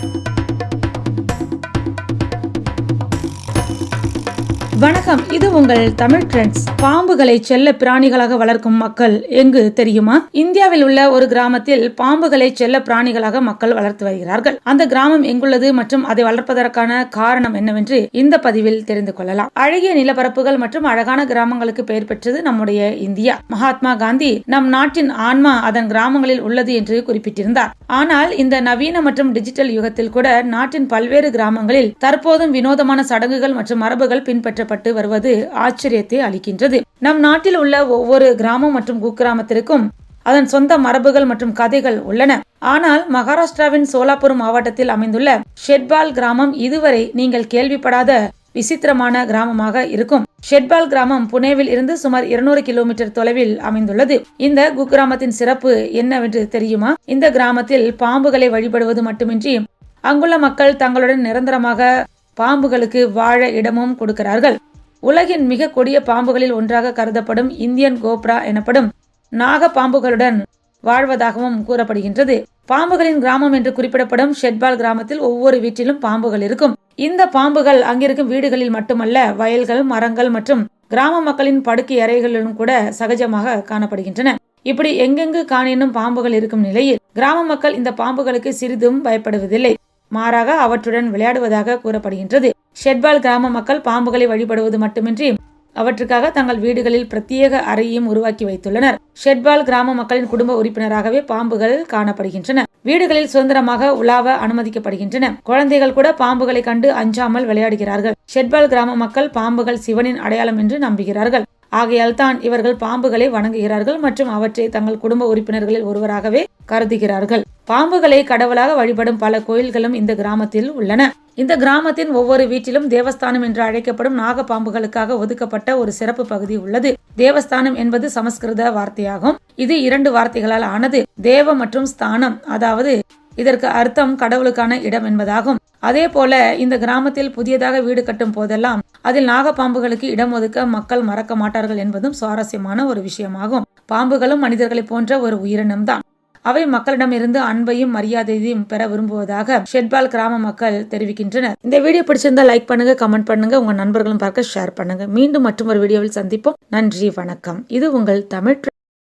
Thank you. வணக்கம். இது உங்கள் தமிழ் ட்ரெண்ட்ஸ். பாம்புகளை செல்ல பிராணிகளாக வளர்க்கும் மக்கள் எங்கு தெரியுமா? இந்தியாவில் உள்ள ஒரு கிராமத்தில் பாம்புகளை செல்ல பிராணிகளாக மக்கள் வளர்த்து வருகிறார்கள். அந்த கிராமம் எங்குள்ளது மற்றும் அதை வளர்ப்பதற்கான காரணம் என்னவென்று இந்த பதிவில் தெரிந்து கொள்ளலாம். அழகிய நிலப்பரப்புகள் மற்றும் அழகான கிராமங்களுக்கு பெயர் பெற்றது நம்முடைய இந்தியா. மகாத்மா காந்தி நம் நாட்டின் ஆன்மா அதன் கிராமங்களில் உள்ளது என்று குறிப்பிட்டிருந்தார். ஆனால் இந்த நவீன மற்றும் டிஜிட்டல் யுகத்தில் கூட நாட்டின் பல்வேறு கிராமங்களில் தற்போதும் வினோதமான சடங்குகள் மற்றும் மரபுகள் பின்பற்ற பின்பற்றப்பட்டு வருவது ஆச்சரியத்தை அளிக்கின்றது. நம் நாட்டில் உள்ள ஒவ்வொரு கிராமம் மற்றும் குக்கிராமத்திற்கும் அதன் சொந்த மரபுகள் மற்றும் கதைகள் உள்ளன. ஆனால் மகாராஷ்டிராவின் சோலாப்பூர் மாவட்டத்தில் அமைந்துள்ள ஷெட்பால் கிராமம் இதுவரை நீங்கள் கேள்விப்படாத விசித்திரமான கிராமமாக இருக்கும். ஷெட்பால் கிராமம் புனேவில் இருந்து சுமார் 200 கிலோமீட்டர் தொலைவில் அமைந்துள்ளது. இந்த குக்கிராமத்தின் சிறப்பு என்னவென்று தெரியுமா? இந்த கிராமத்தில் பாம்புகளை வழிபடுவது மட்டுமின்றி அங்குள்ள மக்கள் தங்களுடன் நிரந்தரமாக பாம்புகளுக்கு வாழ இடமும் கொடுக்கிறார்கள். உலகின் மிக கொடிய பாம்புகளில் ஒன்றாக கருதப்படும் இந்தியன் கோப்ரா எனப்படும் நாக பாம்புகளுடன் வாழ்வதாகவும் கூறப்படுகின்றது. பாம்புகளின் கிராமம் என்று குறிப்பிடப்படும் ஷெட்பால் கிராமத்தில் ஒவ்வொரு வீட்டிலும் பாம்புகள் இருக்கும். இந்த பாம்புகள் அங்கிருக்கும் வீடுகளில் மட்டுமல்ல வயல்கள் மரங்கள் மற்றும் கிராம மக்களின் படுக்கை அறைகளிலும் கூட சகஜமாக காணப்படுகின்றன. இப்படி எங்கெங்கு காணினும் பாம்புகள் இருக்கும் நிலையில் கிராம மக்கள் இந்த பாம்புகளுக்கு சிறிதும் பயப்படுவதில்லை. மாறாக அவற்றுடன் விளையாடுவதாக கூறப்படுகின்றது. ஷெட்பால் கிராம மக்கள் பாம்புகளை வழிபடுவது மட்டுமின்றி அவற்றுக்காக தங்கள் வீடுகளில் பிரத்யேக அறையையும் உருவாக்கி வைத்துள்ளனர். ஷெட்பால் கிராம மக்களின் குடும்ப உறுப்பினராகவே பாம்புகள் காணப்படுகின்றன. வீடுகளில் சுதந்திரமாக உலாவ அனுமதிக்கப்படுகின்றன. குழந்தைகள் கூட பாம்புகளை கண்டு அஞ்சாமல் விளையாடுகிறார்கள். ஷெட்பால் கிராம மக்கள் பாம்புகள் சிவனின் அடையாளம் என்று நம்புகிறார்கள். ஆகையால் தான் இவர்கள் பாம்புகளை வணங்குகிறார்கள் மற்றும் அவற்றை தங்கள் குடும்ப உறுப்பினர்களில் ஒருவராகவே கருதுகிறார்கள். பாம்புகளை கடவுளாக வழிபடும் பல கோயில்களும் இந்த கிராமத்தில் உள்ளன. இந்த கிராமத்தின் ஒவ்வொரு வீட்டிலும் தேவஸ்தானம் என்று அழைக்கப்படும் நாக பாம்புகளுக்காக ஒதுக்கப்பட்ட ஒரு சிறப்பு பகுதி உள்ளது. தேவஸ்தானம் என்பது சமஸ்கிருத வார்த்தையாகும். இது இரண்டு வார்த்தைகளால் ஆனது தேவ மற்றும் ஸ்தானம். அதாவது இதற்கு அர்த்தம் கடவுளுக்கான இடம் என்பதாகும். அதே போல இந்த கிராமத்தில் புதியதாக வீடு கட்டும் போதெல்லாம் அதில் நாகப்பாம்புகளுக்கு இடம் ஒதுக்க மக்கள் மறக்க மாட்டார்கள் என்பதும் சுவாரஸ்யமான ஒரு விஷயமாகும். பாம்புகளும் மனிதர்களை போன்ற ஒரு உயிரினம்தான். அவை மக்களிடமிருந்து அன்பையும் மரியாதையையும் பெற விரும்புவதாக ஷெட்பால் கிராம மக்கள் தெரிவிக்கின்றனர். இந்த வீடியோ பிடிச்சிருந்தா லைக் பண்ணுங்க கமெண்ட் பண்ணுங்க உங்க நண்பர்களும் பார்க்க ஷேர் பண்ணுங்க. மீண்டும் மற்றும் ஒரு வீடியோவில் சந்திப்போம். நன்றி வணக்கம். இது உங்கள் தமிழ்